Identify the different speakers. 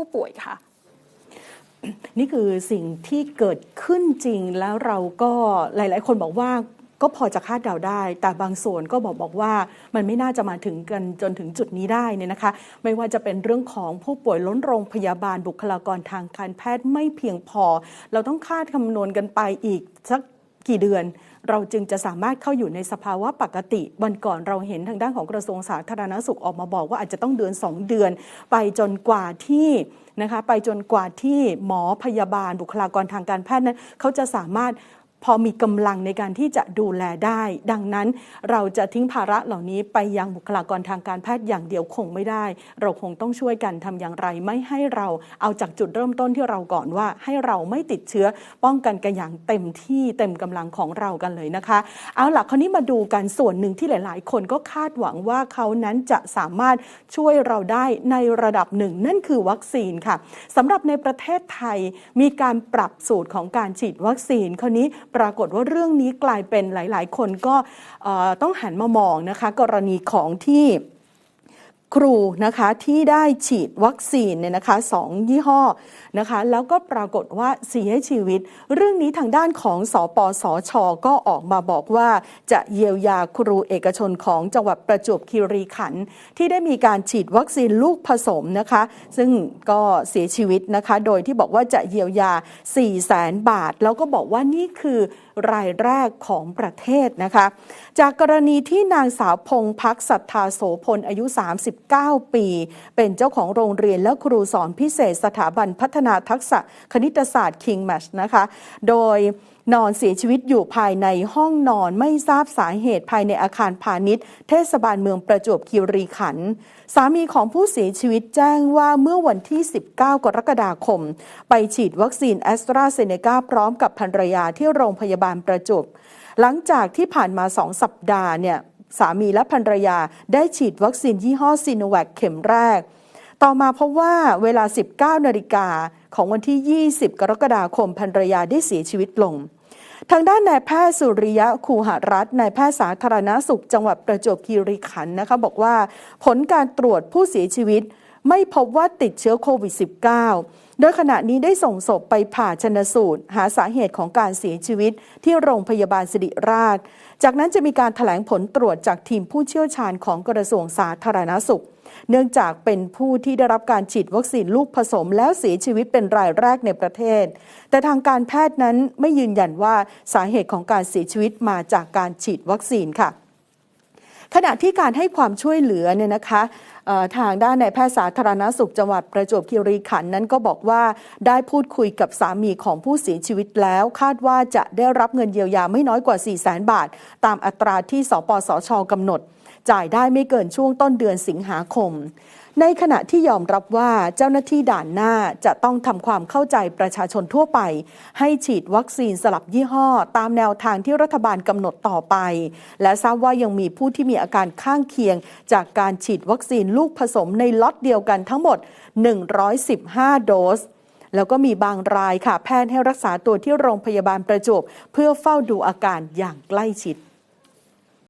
Speaker 1: ผู้ป่วยค่ะ
Speaker 2: นี่คือสิ่งที่เกิดขึ้นจริงแล้วเราก็หลาย ๆ คนบอกว่าก็พอจะคาดเดาได้ แต่บางส่วนก็บอกบอกว่ามันไม่น่าจะมาถึงกันจนถึงจุดนี้ได้เนี่ยนะคะ ไม่ว่าจะเป็นเรื่องของผู้ป่วยล้นโรงพยาบาลบุคลากรทางการแพทย์ไม่เพียงพอ เราต้องคาดคำนวณกันไปอีกสัก กี่เดือน เราจึงจะสามารถเข้าอยู่ในสภาวะปกติ วันก่อนเราเห็นทางด้านของกระทรวงสาธารณสุขออกมาบอกว่าอาจจะต้องเดือน 2 เดือน ไปจนกว่าที่นะคะไปจนกว่าที่หมอพยาบาลบุคลากรทางการแพทย์นั้นเขาจะสามารถ พอมีกำลังในการที่จะดูแลได้ ดังนั้นเราจะทิ้งภาระเหล่านี้ไปยังบุคลากรทางการแพทย์อย่างเดียวคงไม่ได้ เราคงต้องช่วยกันทำอย่างไร ไม่ให้เราเอาจากจุดเริ่มต้นที่เราก่อนว่า ให้เราไม่ติดเชื้อป้องกันกันอย่างเต็มที่เต็มกำลังของเรากันเลยนะคะ เอาล่ะคราวนี้มาดูกันส่วนหนึ่งที่หลาย ๆ คนก็คาดหวังว่าเขานั้นจะสามารถช่วยเราได้ในระดับหนึ่ง นั่นคือวัคซีนค่ะสำหรับในประเทศไทยมีการปรับสูตรของการฉีดวัคซีนคราวนี้ปรากฏว่าเรื่องนี้กลายเป็นหลาย ๆ คนก็ต้องหันมามองนะคะ กรณีของที่ ครูนะคะที่ได้ฉีดวัคซีนเนี่ยนะคะสองยี่ห้อนะคะแล้วก็ปรากฏว่าเสียชีวิต เรื่องนี้ทางด้านของสอปสอชอก็ออกมาบอกว่าจะเยียวยาครูเอกชนของจังหวัดประจวบคีรีขันธ์ที่ได้มีการฉีดวัคซีนลูกผสมนะคะซึ่งก็เสียชีวิตนะคะโดยที่บอกว่าจะเยียวยา 4 0 0แสนบาท แล้วก็บอกว่านี่คือ รายแรกของประเทศนะคะ จากกรณีที่นางสาวพงพักศรัทธาโสพลอายุ 39 ปี เป็นเจ้าของโรงเรียนและครูสอนพิเศษสถาบันพัฒนาทักษะคณิตศาสตร์ King Match นะคะ โดยนอนเสียชีวิตอยู่ภายในห้องนอนไม่ทราบสาเหตุภายในอาคารพาณิชย์ เทศบาลเมืองประจวบคีรีขันธ์สามีของผู้เสียชีวิตแจ้งว่าเมื่อวันที่ 19 กรกฎาคม ไปฉีดวัคซีนแอสตราเซเนกาพร้อมกับภรรยาที่โรงพยาบาลประจบ หลังจากที่ผ่านมาสองสัปดาห์เนี่ยสามีและภรรยาได้ฉีดวัคซีนยี่ห้อซีโนแวคเข็มแรก ต่อมาพบว่าเวลา 19นาฬิกาของวันที่ 20 กรกฎาคมภรรยาได้เสียชีวิตลง ทางด้านนายแพทย์สุริยะคูหรัตน์นายแพทย์สาธารณสุข จังหวัดประจวบคีรีขันธ์นะคะบอกว่า ผลการตรวจผู้เสียชีวิต ไม่พบว่าติดเชื้อโควิด -19 โดยขณะนี้ได้ส่งศพไปผ่าชนสูตร หาสาเหตุของการเสียชีวิตที่โรงพยาบาลสิริราช จากนั้นจะมีการถแถลงผลตรวจจากทีมผู้เชี่ยวชาญของกระทรวงสาธารณสุข เนื่องจากเป็นผู้ที่ได้รับการฉีดวัคซีนลูกผสมแล้วเสียชีวิตเป็นรายแรกในประเทศ แต่ทางการแพทย์นั้นไม่ยืนยันว่าสาเหตุของการเสียชีวิตมาจากการฉีดวัคซีนค่ะขณะที่การให้ความช่วยเหลือเนี่ยนะคะ ทางด้านนายแพทย์สาธารณสุขจังหวัดประจวบคีรีขันธ์นั้นก็บอกว่าได้พูดคุยกับสามีของผู้เสียชีวิตแล้ว คาดว่าจะได้รับเงินเยียวยาไม่น้อยกว่า 400,000 บาท ตามอัตราที่สปสชกำหนด จ่ายได้ไม่เกินช่วงต้นเดือนสิงหาคม ในขณะที่ยอมรับว่าเจ้าหน้าที่ด่านหน้าจะต้องทำความเข้าใจประชาชนทั่วไป ให้ฉีดวัคซีนสลับยี่ห้อ ตามแนวทางที่รัฐบาลกำหนดต่อไป และทราบว่ายังมีผู้ที่มีอาการข้างเคียง จากการฉีดวัคซีนลูกผสมในล็อตเดียวกันทั้งหมด 115 โดสแล้วก็มีบางรายค่ะ แพทย์ให้รักษาตัวที่โรงพยาบาลประจวบเพื่อเฝ้าดูอาการอย่างใกล้ชิด